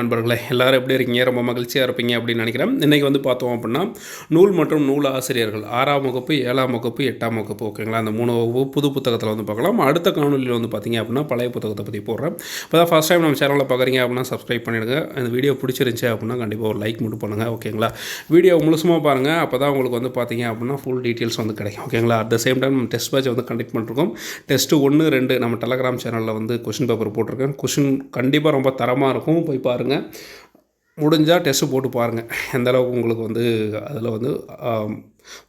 நண்பர்களே எல்லாரும் எப்படி இருக்கீங்க? ரொம்ப மகிழ்ச்சியாக இருப்பீங்க அப்படின்னு நினைக்கிறேன். இன்றைக்கி வந்து பார்த்தோம் அப்படின்னா நூல் மற்றும் நூல் ஆசிரியர்கள் ஆறாம் வகுப்பு ஏழாம் வகுப்பு எட்டாம் வகுப்பு ஓகேங்களா? அந்த மூணு வகுப்பு புது புத்தகத்தில் வந்து பார்க்கலாம். அடுத்த காணொலியில் வந்து பார்த்தீங்க அப்படின்னா பழைய புத்தகத்தை பற்றி போடுறேன். இப்போ தான் ஃபஸ்ட் டைம் நம்ம சேனலில் பார்க்குறீங்க அப்படின்னா சப்ஸ்கிரைப் பண்ணிடுங்க. அந்த வீடியோ பிடிச்சிருந்துச்சி அப்படின்னா கண்டிப்பாக ஒரு லைக் மட்டும் பண்ணுங்கள் ஓகேங்களா? வீடியோ முழுசுமாக பாருங்கள் அப்போ தான் உங்களுக்கு வந்து பார்த்தீங்க அப்படின்னா ஃபுல் டீட்டெயில்ஸ் வந்து கிடைக்கும் ஓகேங்களா? அட் த சேம் டைம் நம்ம டெஸ்ட் பேட்ச் வந்து கண்டக்ட் பண்ணிருக்கோம் டெஸ்ட்டு ஒன்று ரெண்டு நம்ம டெலகிராம் சேனலில் வந்து கொஷின் பேப்பர் போட்டிருக்கேன். கொஷின் கண்டிப்பாக ரொம்ப தரமாக இருக்கும். போய் பாருங்கள் முடிஞ்சால் டெஸ்ட்டு போட்டு பாருங்கள் எந்தளவுக்கு உங்களுக்கு வந்து அதில் வந்து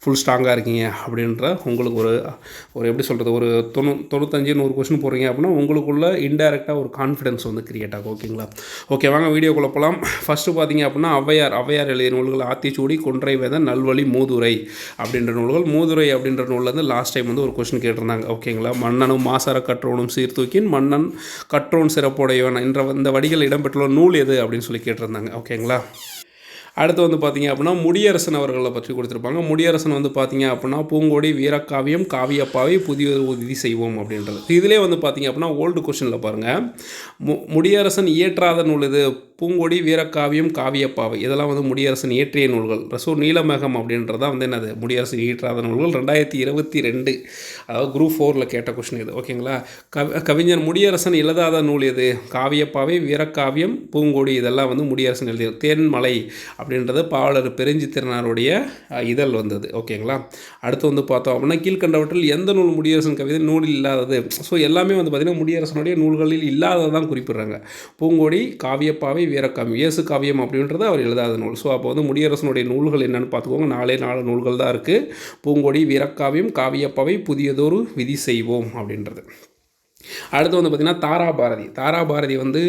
ஃபுல் ஸ்ட்ராங்காக இருக்கீங்க அப்படின்ற உங்களுக்கு ஒரு ஒரு எப்படி சொல்கிறது ஒரு தொண்ணூ தொண்ணூத்தஞ்சு நூறு கொஸ்டின் போடுறீங்க அப்படின்னா உங்களுக்குள்ள இன்டெரக்டாக ஒரு கான்ஃபிடன்ஸ் வந்து கிரியேட் ஆகும் ஓகேங்களா ஓகே வாங்க வீடியோக்குள்ளே போகலாம் ஃபஸ்ட்டு பார்த்தீங்க அப்படின்னா ஔவையார் ஔவையார் எழுதிய நூல்கள் ஆத்திச்சூடி கொன்றை வேத நல்வழி மூதுரை அப்படின்ற நூல்கள். மூதுரை அப்படின்ற நூல்லேருந்து லாஸ்ட் டைம் வந்து ஒரு கொஷின் கேட்டிருந்தாங்க ஓகேங்களா மன்னனும் மாசர கற்றோனும் சீர்தூக்கின் மன்னன் கற்றோன் சிறப்புடையவன் என்ற இந்த வடிகள் இடம்பெற்றுள்ள நூல் எது அப்படின்னு சொல்லி கேட்டிருந்தாங்க ஓகேங்களா அடுத்து வந்து பார்த்தீங்க அப்படின்னா முடியரசன் அவர்களை பற்றி கொடுத்துருப்பாங்க. முடியரசன் வந்து பார்த்தீங்க அப்படின்னா பூங்கோடி வீரக்காவியம் காவியப்பாவை புதிய உறுதி செய்வோம் அப்படின்றது. இதிலே வந்து பார்த்தீங்க அப்படின்னா ஓல்டு கொஷனில் பாருங்கள் மு முடியரசன் இயற்றாத நூல் இது. பூங்கொடி வீரக்காவியம் காவியப்பாவை. இதெல்லாம் வந்து முடியரசன் இயற்றிய நூல்கள். ஸோ நீலமேகம் அப்படின்றதான் வந்து என்னது? முடியரசன் இயற்றாத நூல்கள். ரெண்டாயிரத்தி இருபத்தி ரெண்டு. அதாவது குரூப் ஃபோரில் கேட்ட கொஷின் இது. ஓகேங்களா கவி கவிஞர் முடியரசன் எழுதாத நூல் எது? காவியப்பாவை வீரக்காவியம் பூங்கொடி இதெல்லாம் வந்து முடியரசன் எழுதியது தேன்மலை அப்படின்றது பாவலர் பெருஞ்சித்திரனாருடைய இதழ் வந்தது. ஓகேங்களா அடுத்து வந்து பார்த்தோம் அப்படின்னா கீழ்கண்டவற்றில் எந்த நூல் முடியரசன் கவிதை நூலில் இல்லாதது? ஸோ எல்லாமே வந்து பார்த்திங்கன்னா முடியரசனுடைய நூல்களில் இல்லாததான் குறிப்பிடுறாங்க. பூங்கொடி காவியப்பாவை வீரக்காவியம் இயேசு காவியம் அப்படின்றது அவர் எழுதாத நூல். ஸோ அப்போ வந்து முடியரசனுடைய நூல்கள் என்னென்னு பார்த்துக்கோங்க. நாலே நாலு நூல்கள் தான் இருக்குது பூங்கொடி வீரக்காவியம் காவியப்பவை புதியதொரு விதி செய்வோம் அப்படின்றது. அடுத்து வந்து பார்த்திங்கன்னா தாராபாரதி தாராபாரதி வந்து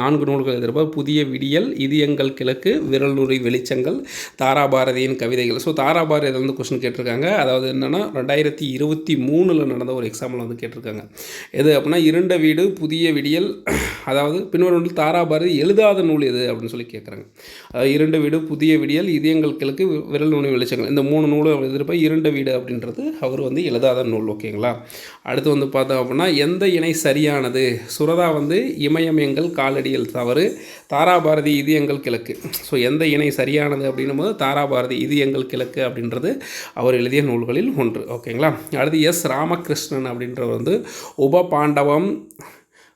நான்கு நூல்கள் எழுதியிருப்பார். புதிய விடியல் இது எங்கள் கிழக்கு விரல் நுரை வெளிச்சங்கள் தாராபாரதியின் கவிதைகள். ஸோ தாராபாரதி வந்து கொஸ்டின் கேட்டிருக்காங்க. அதாவது என்னென்னா ரெண்டாயிரத்தி இருபத்தி மூணில் நடந்த ஒரு எக்ஸாம்பிள் வந்து கேட்டிருக்காங்க. எது அப்படின்னா இருண்ட வீடு புதிய விடியல் அதாவது பின்வரும் தாராபாரதி எழுதாத நூல் எது அப்படின்னு சொல்லி கேட்குறாங்க. அதாவது இரண்டு வீடு புதிய விடியல் இது எங்கள் கிழக்கு விரல் நுனி வெளிச்சங்கள். இந்த மூணு நூலும் எழுதியிருப்பார். இருண்ட வீடு அப்படின்றது அவர் வந்து எழுதாத நூல் ஓகேங்களா? அடுத்து வந்து பார்த்தோம் அப்படின்னா எந்த இணை சரியானது. சுரதா வந்து இமயம் எங்கள் காலடியில் தவறு. தாராபாரதி இது எங்கள் கிழக்கு. ஸோ எந்த இணை சரியானது அப்படின்னும் போது தாராபாரதி இது எங்கள் கிழக்கு அப்படின்றது அவர் எழுதிய நூல்களில் ஒன்று. ஓகேங்களா அடுத்து எஸ். ராமகிருஷ்ணன் அப்படின்றவர் வந்து உப பாண்டவம்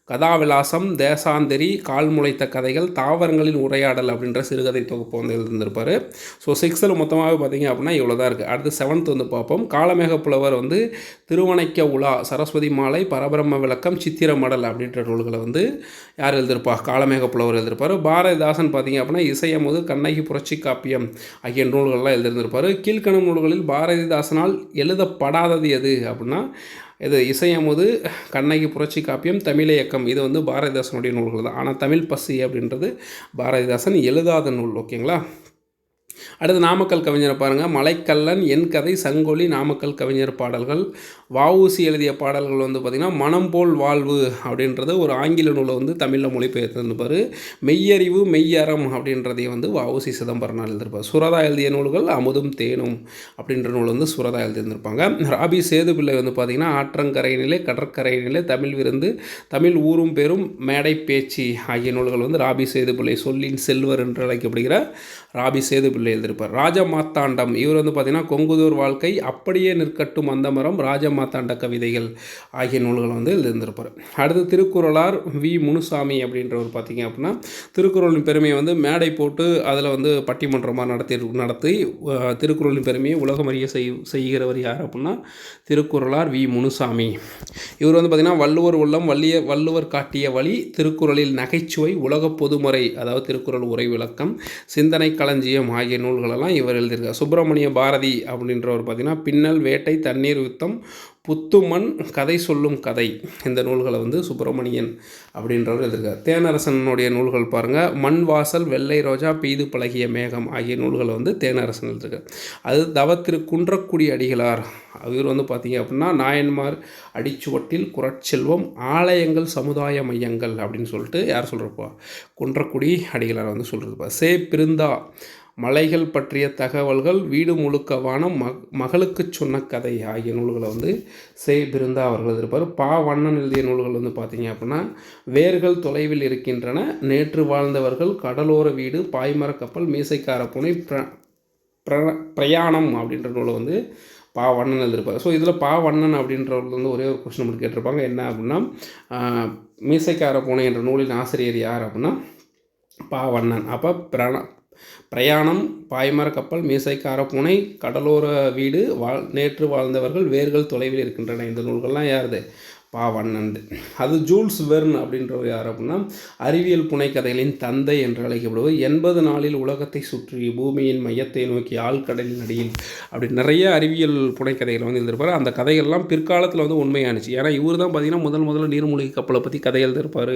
கதாவிலாசம் தேசாந்திரி கால் முளைத்த கதைகள் தாவரங்களின் உரையாடல் அப்படின்ற சிறுகதை தொகுப்பு வந்து எழுந்திருப்பார் ஸோ சிக்ஸில் மொத்தமாகவே பார்த்தீங்க அப்படின்னா இவ்வளோ தான் இருக்குது அடுத்து செவன்த் வந்து பார்ப்போம். காலமேக புலவர் வந்து திருவணைக்க உலா சரஸ்வதி மாலை பரபிரம்ம விளக்கம் சித்திர மடல் அப்படின்ற நூல்களை வந்து யார் எழுதியிருப்பா? காலமேக புலவர் எழுதியிருப்பார். பாரதிதாசன் பார்த்தீங்க அப்படின்னா இசையமுது கண்ணகி புரட்சி காப்பியம் ஆகிய நூல்கள்லாம் எழுதியிருந்திருப்பார். கீழ்கணம் நூல்களில் பாரதிதாசனால் எழுதப்படாதது எது அப்படின்னா இது இசையமுது கண்ணகி புரட்சி காப்பியம் தமிழ் இயக்கம். இது வந்து பாரதிதாசனுடைய நூல்கள் தான். ஆனால் தமிழ் பசி அப்படின்றது பாரதிதாசன் எழுதாத நூல் ஓகேங்களா? அடுத்து நாமக்கல் கவிஞரை பாருங்கள் மலைக்கல்லன் என் கதை சங்கொலி நாமக்கல் கவிஞர் பாடல்கள். வவுசி எழுதிய பாடல்கள் வந்து பார்த்திங்கன்னா மனம் போல் வாழ்வு அப்படின்றது ஒரு ஆங்கில நூலை வந்து தமிழில் மொழிபெயர்த்திருப்பார். மெய்யறிவு மெய்யறம் அப்படின்றதையும் வந்து வவுசி சிதம்பரம் எழுதியிருப்பார். சுரதா எழுதிய நூல்கள் அமுதும் தேனும் அப்படின்ற நூல் வந்து சுரதா எழுதியிருந்திருப்பாங்க. ராபி சேதுபிள்ளை வந்து பார்த்திங்கன்னா ஆற்றங்கரையினிலே கடற்கரையினிலே தமிழ் விருந்து தமிழ் ஊரும் பெரும் மேடை பேச்சு ஆகிய நூல்கள் வந்து ராபி சேதுபிள்ளை சொல்லின் செல்வர் என்று அழைக்கப்படுகிற ராபி சேதுபிள்ளை எழுதியிருப்பார். ராஜமாத்தாண்டம் இவர் வந்து பார்த்திங்கன்னா கொங்குதூர் வாழ்க்கை அப்படியே நிற்கட்டும் அந்த மரம் ராஜமாத்தாண்ட கவிதைகள் ஆகிய நூல்கள் வந்து எழுதியிருந்திருப்பார். அடுத்து திருக்குறளார் வி. முனுசாமி அப்படின்றவர் பார்த்திங்க அப்படின்னா திருக்குறளின் பெருமையை வந்து மேடை போட்டு அதில் வந்து பட்டிமன்றமாக நடத்தி நடத்தி திருக்குறளின் பெருமையை உலகமறிய செய் செய்கிறவர் யார் அப்படின்னா திருக்குறளார் வி. முனுசாமி. இவர் வந்து பார்த்திங்கன்னா வள்ளுவர் உள்ளம் வள்ளிய வள்ளுவர் காட்டிய வழி திருக்குறளில் நகைச்சுவை உலக பொதுமுறை அதாவது திருக்குறள் உரை விளக்கம் சிந்தனை களஞ்சியம் ஆகிய நூல்களெல்லாம் இவர் எழுதியிருக்கார். சுப்பிரமணிய பாரதி அப்படின்றவர் பார்த்திங்கன்னா பின்னல் வேட்டை தண்ணீர் யுத்தம் புத்துமண் கதை சொல்லும் கதை. இந்த நூல்களை வந்து சுப்பிரமணியன் அப்படின்றவர் எழுதியிருக்கார். தேனரசனுடைய நூல்கள் பாருங்கள் மண் வாசல் வெள்ளை ரோஜா பெய்து பழகிய மேகம் ஆகிய நூல்களை வந்து தேனரசன் எழுதியிருக்கார். அது தவத்திரு குன்றக்குடி அடிகளார். இவர் வந்து பார்த்தீங்க அப்படின்னா நாயன்மார் அடிச்சுவட்டில் குரட்செல்வம் ஆலயங்கள் சமுதாய மையங்கள் அப்படின்னு சொல்லிட்டு யார் சொல்கிறப்பா குன்றக்குடி அடிகளார் வந்து சொல்கிறதுப்பா சே பிருந்தா மலைகள் பற்றிய தகவல்கள் வீடு முழுக்க வானம் மக மகளுக்கு சொன்ன கதை ஆகிய நூல்களை வந்து சே பிருந்தா அவர்கள் எழுதியிருப்பார். பா. வண்ணன் எழுதிய நூல்கள் வந்து பார்த்தீங்க அப்படின்னா வேர்கள் தொலைவில் இருக்கின்றன நேற்று வாழ்ந்தவர்கள் கடலோர வீடு பாய்மர கப்பல் மீசைக்கார புனை பிர பிர- பிரயாணம் அப்படின்ற நூலை வந்து பா. வண்ணன் எழுதியிருப்பார். ஸோ இதில் பா. வண்ணன் அப்படின்றவர்கள் வந்து ஒரே ஒரு கொஸ்டின் மட்டும் கேட்டிருப்பாங்க. என்ன அப்படின்னா மீசைக்கார பூனை என்ற நூலின் ஆசிரியர் யார் அப்படின்னா பாவண்ணன் அப்போ பிரண பிரயாணம் பாய்மர கப்பல் மீசைக்கார பூனை கடலோர வீடு வாழ் நேற்று வாழ்ந்தவர்கள் வேர்கள் தொலைவில் இருக்கின்றன. இந்த நூல்கள்லாம் யாருது பாவண்ணன். அது ஜூல்ஸ் வெர்ன் அப்படின்றவர் யார் அப்படின்னா அறிவியல் புனைக்கதைகளின் தந்தை என்று அழைக்கப்படுவது எண்பது நாளில் உலகத்தை சுற்றி பூமியின் மையத்தை நோக்கி ஆழ்கடலின் அடியில் அப்படி நிறைய அறிவியல் புனைக்கதைகளை வந்து எழுதியிருப்பார். அந்த கதைகள்லாம் பிற்காலத்தில் வந்து உண்மையானுச்சு. ஏன்னா இவர் தான் பார்த்தீங்கன்னா முதல் முதல்ல நீர்மூழ்கி கப்பலை பற்றி கதை எழுதியிருப்பார்.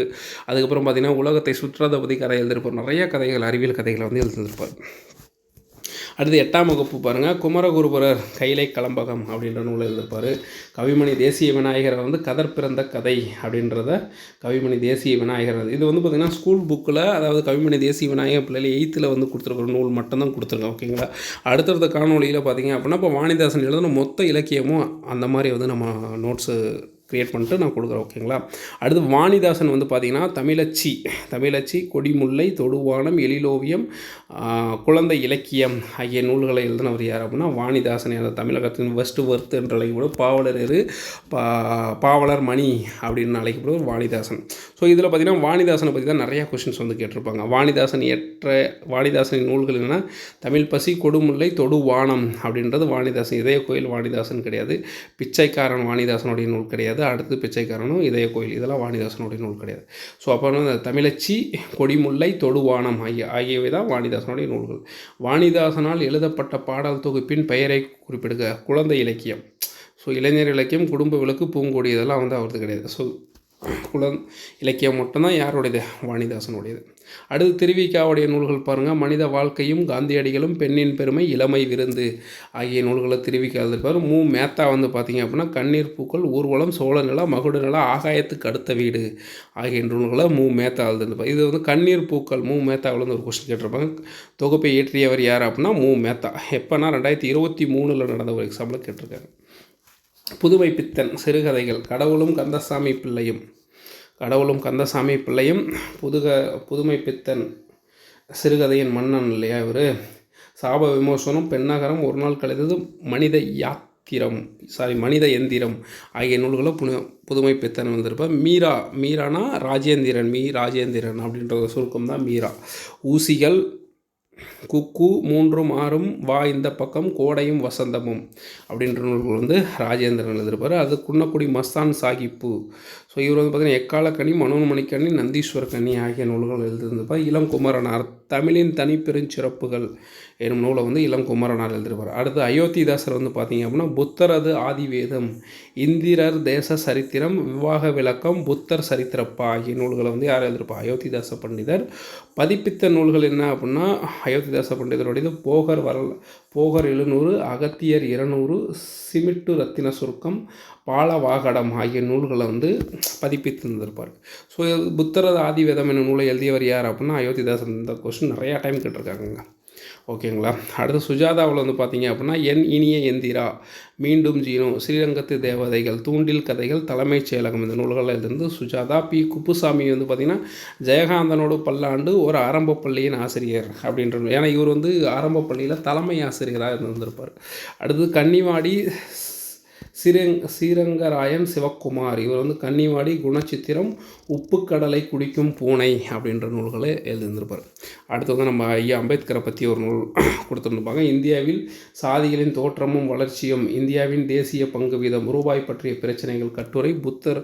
அதுக்கப்புறம் பார்த்தீங்கன்னா உலகத்தை சுற்றுறதை பற்றி கதை எழுதியிருப்பார். நிறைய கதைகள் அறிவியல் கதைகளை வந்து எழுதியிருப்பார். அடுத்து எட்டாம் வகுப்பு பாருங்கள் குமரகுருபரர் கைலை கலம்பகம் அப்படின்ற நூலை எழுதியிருப்பார். கவிமணி தேசிய விநாயகர் வந்து கதர் பிறந்த கதை அப்படின்றத கவிமணி தேசிய விநாயகர். இது வந்து பார்த்திங்கன்னா ஸ்கூல் புக்கில் அதாவது கவிமணி தேசிய விநாயகர் பிள்ளைகள் எயித்தில் வந்து கொடுத்துருக்குற நூல் மட்டும்தான் கொடுத்துருக்கேன் ஓகேங்களா அடுத்தடுத்த காணொலியில் பார்த்தீங்க அப்படின்னா இப்போ வாணிதாசன் எழுதின மொத்த இலக்கியமும் அந்த மாதிரி வந்து நம்ம நோட்ஸு க்ரியேட் பண்ணிட்டு நான் கொடுக்குறேன் ஓகேங்களா அடுத்து வாணிதாசன் வந்து பார்த்திங்கன்னா தமிழச்சி தமிழச்சி கொடிமுல்லை தொடுவானம் எழிலோவியம் குழந்தை இலக்கியம் ஆகிய நூல்களை எழுதினவர் யார் அப்படின்னா வாணிதாசன் அந்த தமிழகத்தின் வெஸ்ட் வர்த் என்று அழைக்கப்படும் பாவலர் இரு பா பாவலர் மணி அப்படின்னு அழைக்கப்படுவர் வாணிதாசன். ஸோ இதில் பார்த்திங்கன்னா வாணிதாசனை பற்றி தான் நிறையா கொஷின்ஸ் வந்து கேட்டிருப்பாங்க. வாணிதாசன் ஏற்ற வாணிதாசனின் நூல்கள் என்னென்னா தமிழ் பசி கொடுமுல்லை தொடுவானம் அப்படின்றது வாணிதாசன் இதய கோயில் வாணிதாசன் கிடையாது. பிச்சைக்காரன் வாணிதாசனுடைய நூல் கிடையாது. அடுத்து பிச்சைக்காரனும் இதய கோயில். இதெல்லாம் வாணிதாசனுடைய நூல் கிடையாது. ஸோ அப்போ அந்த தமிழச்சி கொடிமுல்லை தொடுவானம் ஆகிய ஆகியவை தான் வாணிதாசனுடைய நூல்கள். வாணிதாசனால் எழுதப்பட்ட பாடல் தொகுப்பின் பெயரை குறிப்பிடுக. குழந்தை இலக்கியம். ஸோ இளைஞர் இலக்கியம் குடும்ப விளக்கு பூங்கொடி இதெல்லாம் வந்து அவரது கிடையாது. ஸோ குளம் இலக்கியம் மட்டும்தான் யாருடையது? வாணிதாசனுடையது. அடுத்து திருவிக்காவுடைய நூல்கள் பாருங்கள் மனித வாழ்க்கையும் காந்தியடிகளும் பெண்ணின் பெருமை இளமை விருந்து ஆகிய நூல்களை திருவிக்கா எழுதியிருப்பார். மூ. மேத்தா வந்து பார்த்தீங்க அப்படின்னா கண்ணீர் பூக்கள் ஊர்வலம் சோழ நிலா மகுடு நிலா ஆகாயத்துக்கு அடுத்த வீடு ஆகிய நூல்களை மூ. மேத்தா எழுதிருப்பார் இது வந்து கண்ணீர் பூக்கள் மூ. மேத்தாவில் வந்து ஒரு கொஸ்டின் கேட்டிருப்பாங்க. தொகுப்பை இயற்றியவர் யார் அப்படின்னா மூ. மேத்தா. எப்போனா ரெண்டாயிரத்தி இருபத்தி மூணில் நடந்த ஒரு எக்ஸாம்பிள் கேட்டிருக்காங்க புதுமை பித்தன் சிறுகதைகள். கடவுளும் கந்தசாமி பிள்ளையும். கடவுளும் கந்தசாமி பிள்ளையும். புதுக புதுமை பித்தன் சிறுகதையின் மன்னன் இல்லையா இவர்? சாப விமோசனம் பெண்ணகரம் ஒரு நாள் கழித்தது மனித யாத்திரம். சாரி மனித எந்திரம் ஆகிய நூல்களை புனு புதுமை பித்தன் வந்திருப்பார். மீரா மீரானா ராஜேந்திரன் மீ ராஜேந்திரன் அப்படின்ற ஒரு சுருக்கம் தான் மீரா. ஊசிகள் குக்கு மூன்றும் ஆறும் வா இந்த பக்கம் கோடையும் வசந்தமும். அப்படின்ற நூல்கள் வந்து ராஜேந்திரன் எழுதியிருப்பார். அது குன்னக்குடி மஸ்தான் சாகிப்பு ஸோ இவர் வந்து பார்த்தீங்கன்னா எக்காலக்கனி மனோன்மணிக்கணி நந்தீஸ்வர கனி ஆகிய நூல்கள் எழுதியிருந்திருப்பார் இளம் குமரனார் தமிழின் தனிப்பெருஞ்சிறப்புகள் எனும் நூலை வந்து இளம் குமரனார் எழுதியிருப்பார். அடுத்து அயோத்திதாசர் வந்து பார்த்தீங்க அப்படின்னா புத்தரது ஆதிவேதம் இந்திரர் தேச சரித்திரம் விவாக விளக்கம் புத்தர் சரித்திரப்பா ஆகிய நூல்களை வந்து யார் எழுதியிருப்பா அயோத்திதாச பண்டிதர். பதிப்பித்த நூல்கள் என்ன அப்படின்னா அயோத்திதாச பண்டிதருடையது போகர் வரல போகர் எழுநூறு அகத்தியர் இருநூறு சிமிட்டு ரத்தின சுருக்கம் பாலவாகடம் ஆகிய நூல்களை வந்து பதிப்பித்து இருந்திருப்பார் ஸோ புத்தரது ஆதிவேதம் என்னும் நூலை எழுதியவர் யார் அப்படின்னா அயோத்திதாசன். இந்த கொஸ்டின் நிறையா டைம் கேட்டிருக்காங்க ஓகேங்களா? அடுத்து சுஜாதாவில் வந்து பார்த்தீங்க அப்படின்னா என் இனிய எந்திரா மீண்டும் ஜீனோ ஸ்ரீரங்கத்து தேவதைகள் தூண்டில் கதைகள் தலைமைச் செயலகம் இந்த நூல்களில் இருந்து சுஜாதா பி. குப்புசாமி வந்து பார்த்திங்கன்னா ஜெயகாந்தனோடு பல்லாண்டு ஒரு ஆரம்ப பள்ளியின் ஆசிரியர் அப்படின்ற ஏன்னா இவர் வந்து ஆரம்ப பள்ளியில் தலைமை ஆசிரியராக இருந்திருப்பார். அடுத்து கன்னிவாடி சிரங் ஸ்ரீரங்கராயன் சிவக்குமார். இவர் வந்து கன்னிவாடி குணச்சித்திரம் உப்புக்கடலை குடிக்கும் பூனை அப்படின்ற நூல்களை எழுதியிருந்திருப்பார். அடுத்து வந்து நம்ம ஐயா அம்பேத்கரை பற்றி ஒரு நூல் கொடுத்துருந்துருப்பாங்க. இந்தியாவில் சாதிகளின் தோற்றமும் வளர்ச்சியும் இந்தியாவின் தேசிய பங்கு வீதம் ரூபாய் பற்றிய பிரச்சனைகள் கட்டுரை புத்தர்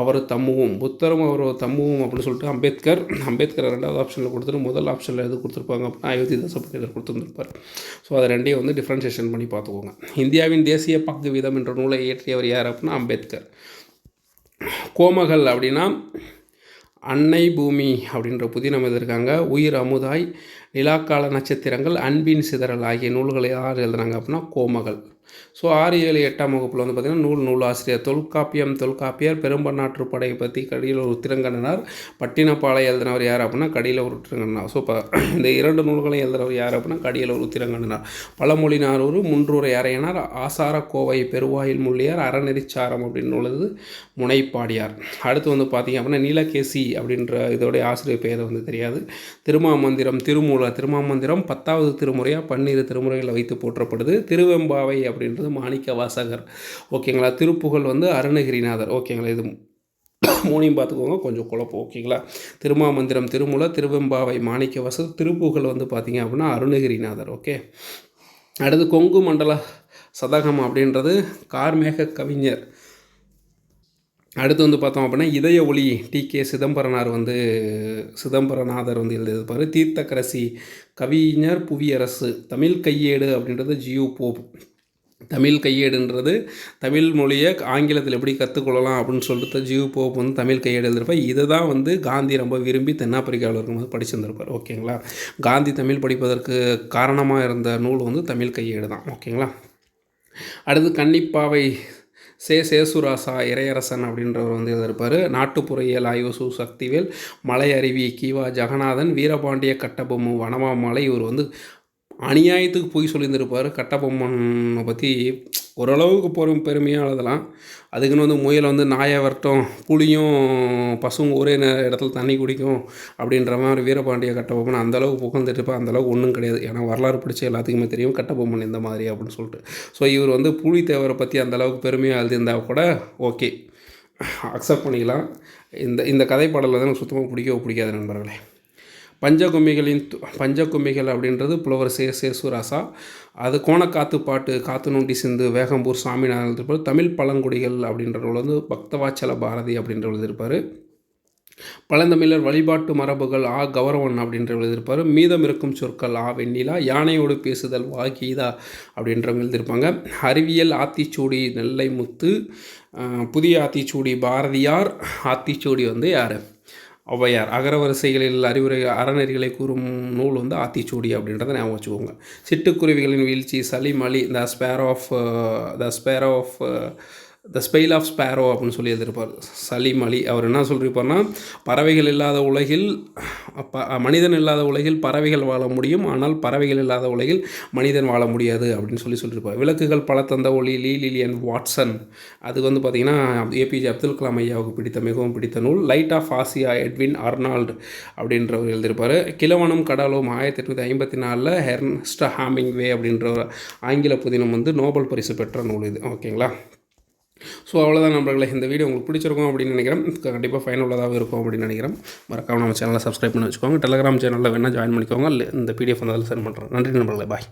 அவர் தம்முவும் புத்தரும் அவர் தம்முவும் அப்படின்னு சொல்லிட்டு அம்பேத்கர் அம்பேத்கர் ரெண்டாவது ஆப்ஷனில் கொடுத்துட்டு முதல் ஆப்ஷனில் எது கொடுத்துருப்பாங்க அப்படின்னா அயோத்திதாச பண்டிதர் கொடுத்துருந்துருப்பார். ஸோ அதை ரெண்டையும் வந்து டிஃப்ரென்ஷியேஷன் பண்ணி பார்த்துக்கோங்க. இந்தியாவின் தேசிய பங்கு வீதம் என்ற நூலை இயற்றியவர் யார் அப்படின்னா அம்பேத்கர். கோமகள் அப்படின்னா அன்னை பூமி அப்படின்ற புதினம் எழுதியிருக்காங்க உயிர் அமுதாய் நிலாக்கால நட்சத்திரங்கள் அன்பின் சிதறல் ஆகிய நூல்களை யார் எழுதுனாங்க அப்படின்னா கோமகள். ஸோ ஆறு ஏழு எட்டாம் வகுப்பில் வந்து பார்த்திங்கன்னா நூல் நூல் ஆசிரியர் தொல்காப்பியம் தொல்காப்பியர் பெரும்பன்னாற்று படை பற்றி கடியில் ஒரு உத்திரங்கண்ணனார் பட்டினப்பாலை எழுதினவர் யார் அப்படின்னா கடியில் ஒரு உத்திரங்கண்ணனார். ஸோ இப்போ இந்த இரண்டு நூல்களையும் எழுதுனவர் யார் அப்படின்னா கடியில் ஒரு உத்திரங்கண்ணனார். பழமொழி நானூறு முன்றூரை அறையனார் ஆசார கோவை பெருவாயில் முள்ளியார் அறநெறிச்சாரம் அப்படின்னு உள்ளது முனைப்பாடியார். அடுத்து வந்து பார்த்திங்க அப்படின்னா நீலகேசி அப்படின்ற இதோடைய ஆசிரியர் பெயர் வந்து தெரியாது. திருமாமந்திரம் திருமூல திருமாமந்திரம் பத்தாவது திருமுறையாக பன்னிரு திருமுறைகளை வைத்து போற்றப்படுது. திருவெம்பாவை அப்படின்றது மாணிக்க வாசகர். ஓகேங்களா? திருப்புகழ் வந்து அருணகிரிநாதர். ஓகேங்களா? இது மூணையும் பார்த்துக்கோங்க. கொஞ்சம் குழப்பம். ஓகேங்களா? திருமாமந்திரம் திருமூல திருவெம்பாவை மாணிக்க வாசகர் திருப்புகழ் வந்து பார்த்திங்க அப்படின்னா அருணகிரிநாதர். ஓகே? அடுத்து கொங்கு மண்டல சதகம் அப்படின்றது கார்மேக கவிஞர். அடுத்து வந்து பார்த்தோம் அப்படின்னா இதய ஒளி டி கே சிதம்பரனார் வந்து சிதம்பரநாதர் வந்து எழுதியிருப்பார். தீர்த்தக்கரசி கவிஞர் புவியரசு தமிழ் கையேடு அப்படின்றது ஜியோ போப். தமிழ் கையேடுன்றது தமிழ் மொழியை ஆங்கிலத்தில் எப்படி கற்றுக்கொள்ளலாம் அப்படின்னு சொல்லிட்டு ஜீவ் போப் வந்து தமிழ் கையேடு எழுதியிருப்பார் இதை தான் வந்து காந்தி ரொம்ப விரும்பி தென்னாப்பிரிக்காவில் இருக்கும்போது படிச்சிருந்திருப்பார். ஓகேங்களா? காந்தி தமிழ் படிப்பதற்கு காரணமாக இருந்த நூல் வந்து தமிழ் கையேடு தான் ஓகேங்களா? அடுத்து கன்னிப்பாவை சே சேசுராசா இறையரசன் அப்படின்றவர் வந்து எழுதியிருப்பார். நாட்டுப்புறையியல் ஆய்வு சு சக்திவேல் மலை அருவி கிவா ஜெகநாதன் வீரபாண்டிய கட்டபொம்மு வனமாமலை இவர் வந்து அநியாயத்துக்கு போய் சொல்லியிருந்திருப்பார். கட்டபொம்மனை பற்றி ஓரளவுக்கு போகிற பெருமையாக எழுதலாம். அதுக்குன்னு வந்து முயல் வந்து நாயை வரட்டும் புளியும் பசுவும் ஒரே இடத்துல தண்ணி குடிக்கும் அப்படின்ற மாதிரி வீரபாண்டிய கட்டபொம்மன் அந்தளவுக்கு புகழ்ந்துட்டுப்பா அந்தளவுக்கு ஒன்றும் கிடையாது. ஏன்னா வரலாறு பிடிச்ச எல்லாத்துக்குமே தெரியும் கட்டபொம்மன் இந்த மாதிரி அப்படின்னு சொல்லிட்டு. ஸோ இவர் வந்து புலித்தேவரை பற்றி அந்தளவுக்கு பெருமையாக எழுதியிருந்தால் கூட ஓகே அக்செப்ட் பண்ணிக்கலாம். இந்த இந்த கதைப்பாடலில் தான் எனக்கு சுத்தமாக பிடிக்கவோ பிடிக்காது நண்பர்களே. பஞ்சகும்மிகளின் பஞ்சகும்மிகள் அப்படின்றது புலவர் சே சேசுராசா. அது கோணக்காத்து பாட்டு காத்து நோண்டி சிந்து வேகம்பூர் சாமிநாதன் இருப்பார் தமிழ் பழங்குடிகள் அப்படின்றவர்கள் வந்து பக்தவாச்சல பாரதி அப்படின்ற எழுதியிருப்பார். பழந்தமிழர் வழிபாட்டு மரபுகள் ஆ கௌரவன் அப்படின்ற எழுதியிருப்பார். மீதம் இருக்கும் சொற்கள் ஆ வெண்ணிலா யானையோடு பேசுதல் வா கீதா அப்படின்றவங்க எழுதியிருப்பாங்க. அறிவியல் ஆத்திச்சூடி நெல்லை முத்து புதிய ஆத்திச்சூடி பாரதியார் ஆத்திச்சூடி வந்து யார்? ஔவையார் அகரவரிசைகளில் அறிவுரை அறநெறிகளை கூறும் நூல் வந்து ஆத்திச்சூடி அப்படின்றத ஞாபகம் வச்சுக்கோங்க. சிட்டுக்குருவிகளின் வீழ்ச்சி Salim Ali the spare of the spare of the spell of sparrow அப்படின்னு சொல்லி எழுதியிருப்பார். சலீம் அலி அவர் என்ன சொல்லியிருப்பார்னா பறவைகள் இல்லாத உலகில் ப மனிதன் இல்லாத உலகில் பறவைகள் வாழ முடியும் ஆனால் பறவைகள் இல்லாத உலகில் மனிதன் வாழ முடியாது அப்படின்னு சொல்லி சொல்லியிருப்பார். விளக்குகள் பல தந்த ஒளி லீ லிலியன் வாட்சன். அது வந்து பார்த்திங்கன்னா ஏபிஜே அப்துல் கலாம் ஐயாவுக்கு பிடித்த மிகவும் பிடித்த நூல். Light of Asia Edwin Arnold அப்படின்றவர் எழுதியிருப்பார். கிழவனும் கடலும் ஆயிரத்தி எட்நூற்றி ஐம்பத்தி நாலில் ஹெர்ன்ஸ்ட ஹாமிங்வே அப்படின்ற ஆங்கில புதினம் வந்து நோபல் பரிசு பெற்ற நூல் இது. ஓகேங்களா? ஸோ அவ்வளோதான் நம்மளே இந்த வீடியோ உங்களுக்கு பிடிச்சிருக்கும் அப்படின்னு நினைக்கிறேன். கண்டிப்பாக ஃபைனலாக இருக்கும் அப்படின்னு நினைக்கிறேன். மறக்காமல் நம்ம சேனலை சப்ஸ்கிரைப் பண்ணி வச்சுக்கோங்க. டெலிகிராம் சேனலில் வேணால் ஜாயின் பண்ணிக்கோங்க. இந்த பிடிஎஃப் வந்து அதில் சென்ட் பண்ணுறேன் நன்றி நண்பர்களே. பாய்